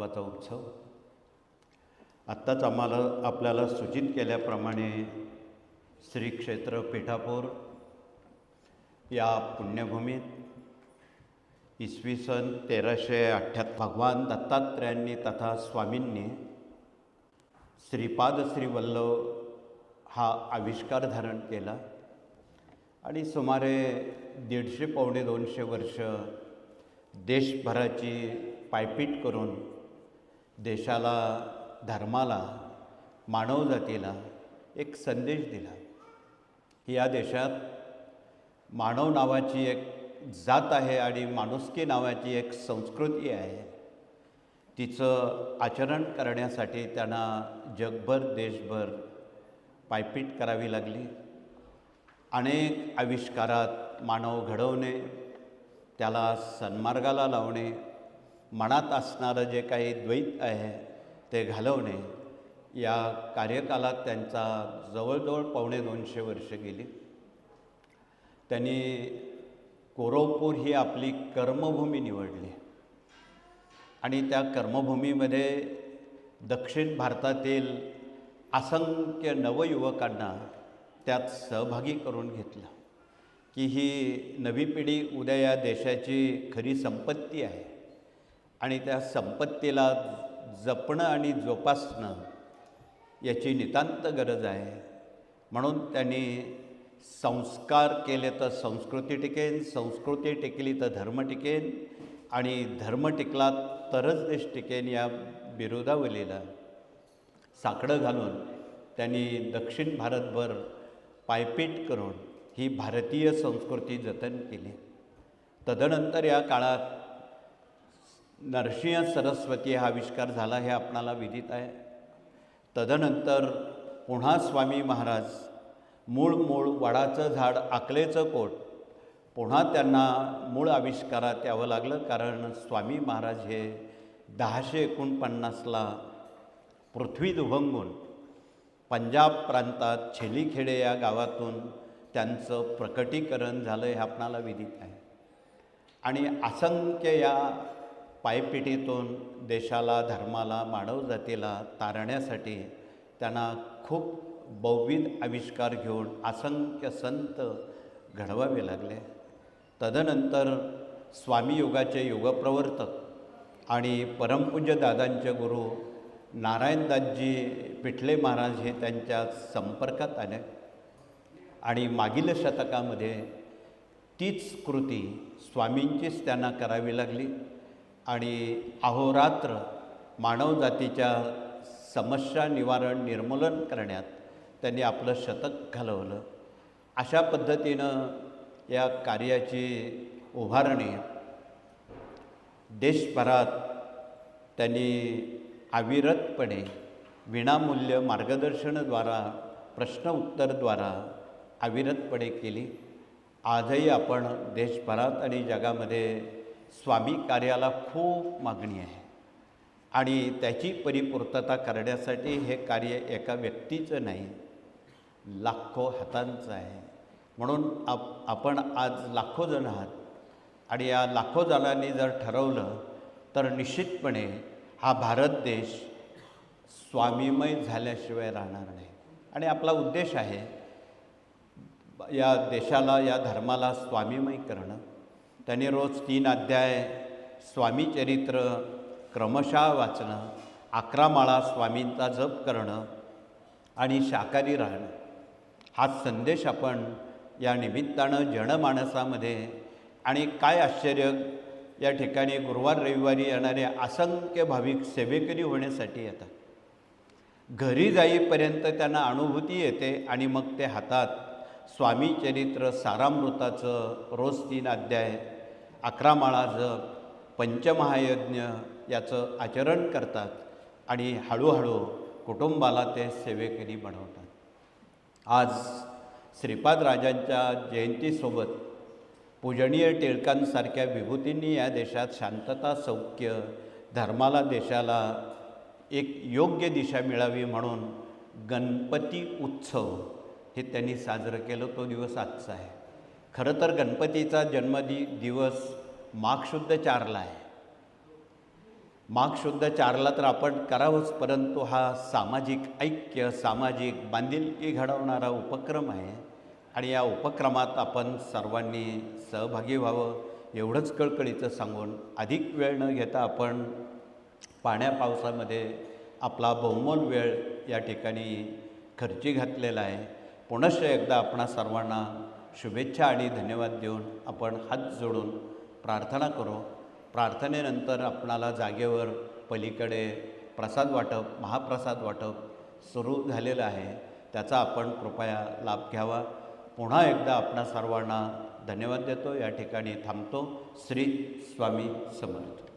महत्त्वाचा उत्सव. आत्ताच आम्हाला आपल्याला सूचित केल्याप्रमाणे श्री क्षेत्र पिठापूर या पुण्यभूमीत इसवी सन तेराशे अठ्ठ्याहत्तर भगवान दत्तात्रयांनी तथा स्वामींनी श्रीपाद श्रीवल्लभ हा आविष्कार धारण केला आणि सुमारे दीडशे पावणे दोनशे वर्ष देशभराची पायपीट करून देशाला धर्माला मानवजातीला एक संदेश दिला. या देशात मानव नावाची एक जात आहे आणि माणुसकी नावाची एक संस्कृती आहे. तिचं आचरण करण्यासाठी त्यांना जगभर देशभर पायपीट करावी लागली. अनेक आविष्कारात मानव घडवणे त्याला सन्मार्गाला लावणे मनात असणारं जे काही द्वैत आहे ते घालवणे या कार्यकालात त्यांचा जवळजवळ पावणे दोनशे वर्ष गेली. त्यांनी कोरवपूर ही आपली कर्मभूमी निवडली. आणि त्या कर्मभूमीमध्ये दक्षिण भारतातील असंख्य नवयुवकांना त्यात सहभागी करून घेतलं की ही नवी पिढी उद्या या देशाची खरी संपत्ती आहे. आणि त्या संपत्तीला जपणं आणि जोपासणं याची नितांत गरज आहे. म्हणून त्यांनी संस्कार केले तर संस्कृती टिकेन संस्कृती टिकली तर धर्म टिकेन आणि धर्म टिकला तरच देश टिकेन या बिरोधावलीला साकडं घालून त्यांनी दक्षिण भारतभर पायपीट करून ही भारतीय संस्कृती जतन केली. तदनंतर या काळात नरसिंह सरस्वती हा आविष्कार झाला हे आपणाला विदित आहे. तदनंतर पुन्हा स्वामी महाराज मूळ मूळ वडाचं झाड आकलेचं कोट पुन्हा त्यांना मूळ आविष्कारात यावं लागलं कारण स्वामी महाराज हे दहाशे एकोणपन्नासला पृथ्वी दुभंगून पंजाब प्रांतात छेलीखेडे या गावातून त्यांचं प्रकटीकरण झालं हे आपणाला विदित आहे. आणि असंख्य या पायपिटीतून देशाला धर्माला मानवजातीला तारण्यासाठी त्यांना खूप बहुविध आविष्कार घेऊन असंख्य संत घडवावे लागले. तदनंतर स्वामी युगाचे युगप्रवर्तक आणि परमपूज्य दादांचे गुरु नारायणदासजी पिठले महाराज हे त्यांच्या संपर्कात आले. आणि मागील शतकामध्ये तीच कृती स्वामींचीच त्यांना करावी लागली. आणि अहोरात्र मानवजातीच्या समस्या निवारण निर्मूलन करण्यात त्यांनी आपलं शतक घालवलं. अशा पद्धतीनं या कार्याची उभारणी देशभरात त्यांनी अविरतपणे विनामूल्य मार्गदर्शनद्वारा प्रश्न उत्तरद्वारा अविरतपणे केली. आजही आपण देशभरात आणि जगामध्ये स्वामी कार्याला खूप मागणी आहे. आणि त्याची परिपूर्तता करण्यासाठी हे कार्य एका व्यक्तीचं नाही लाखो हातांचं आहे. म्हणून आप आपण आज लाखो जण आहात आणि या लाखो जणांनी जर ठरवलं तर निश्चितपणे हा भारत देश स्वामीमय झाल्याशिवाय राहणार नाही. आणि आपला उद्देश आहे या देशाला या धर्माला स्वामीमय करणं. त्यांनी रोज तीन अध्याय स्वामी चरित्र क्रमशः वाचणं अकरा माळा स्वामींचा जप करणं आणि शाकाहारी राहणं. हा संदेश आपण या निमित्तानं जनमानसामध्ये आणि काय आश्चर्य या ठिकाणी गुरुवार रविवारी येणारे असंख्य भाविक सेवेकरी होण्यासाठी येतात. घरी जाईपर्यंत त्यांना अनुभूती येते आणि मग ते हातात स्वामी चरित्र सारामृताचं रोज तीन अध्याय अकरा माळा जप पंचमहायज्ञ याचं आचरण करतात आणि हळूहळू कुटुंबाला ते सेवेकरी बनवतात. आज श्रीपाद राजांच्या जयंतीसोबत पूजनीय टिळकांसारख्या विभूतींनी या देशात शांतता सौख्य धर्माला देशाला एक योग्य दिशा मिळावी म्हणून गणपती उत्सव हे त्यांनी साजरं केलं. तो दिवस आजचा आहे. खरं तर गणपतीचा जन्मदि दिवस माघशुद्ध चारला आहे. माघशुद्ध चारला तर आपण करावंच परंतु हा सामाजिक ऐक्य सामाजिक बांधिलकी घडवणारा उपक्रम आहे आणि या उपक्रमात आपण सर्वांनी सहभागी व्हावं एवढंच कळकळीचं सांगून अधिक वेळ न घेता आपण पाण्या पावसामध्ये आपला बहुमोल वेळ या ठिकाणी खर्ची घातलेला आहे. पुनश्च एकदा आपणा सर्वांना शुभेच्छा आणि धन्यवाद देऊन आपण हात जोडून प्रार्थना करू. प्रार्थनेनंतर आपणाला जागेवर पलीकडे प्रसाद वाटप महाप्रसाद वाटप सुरू झालेलं आहे. त्याचा आपण कृपया लाभ घ्यावा. पुन्हा एकदा आपणा सर्वांना धन्यवाद देतो. या ठिकाणी थांबतो. श्री स्वामी समर्थ.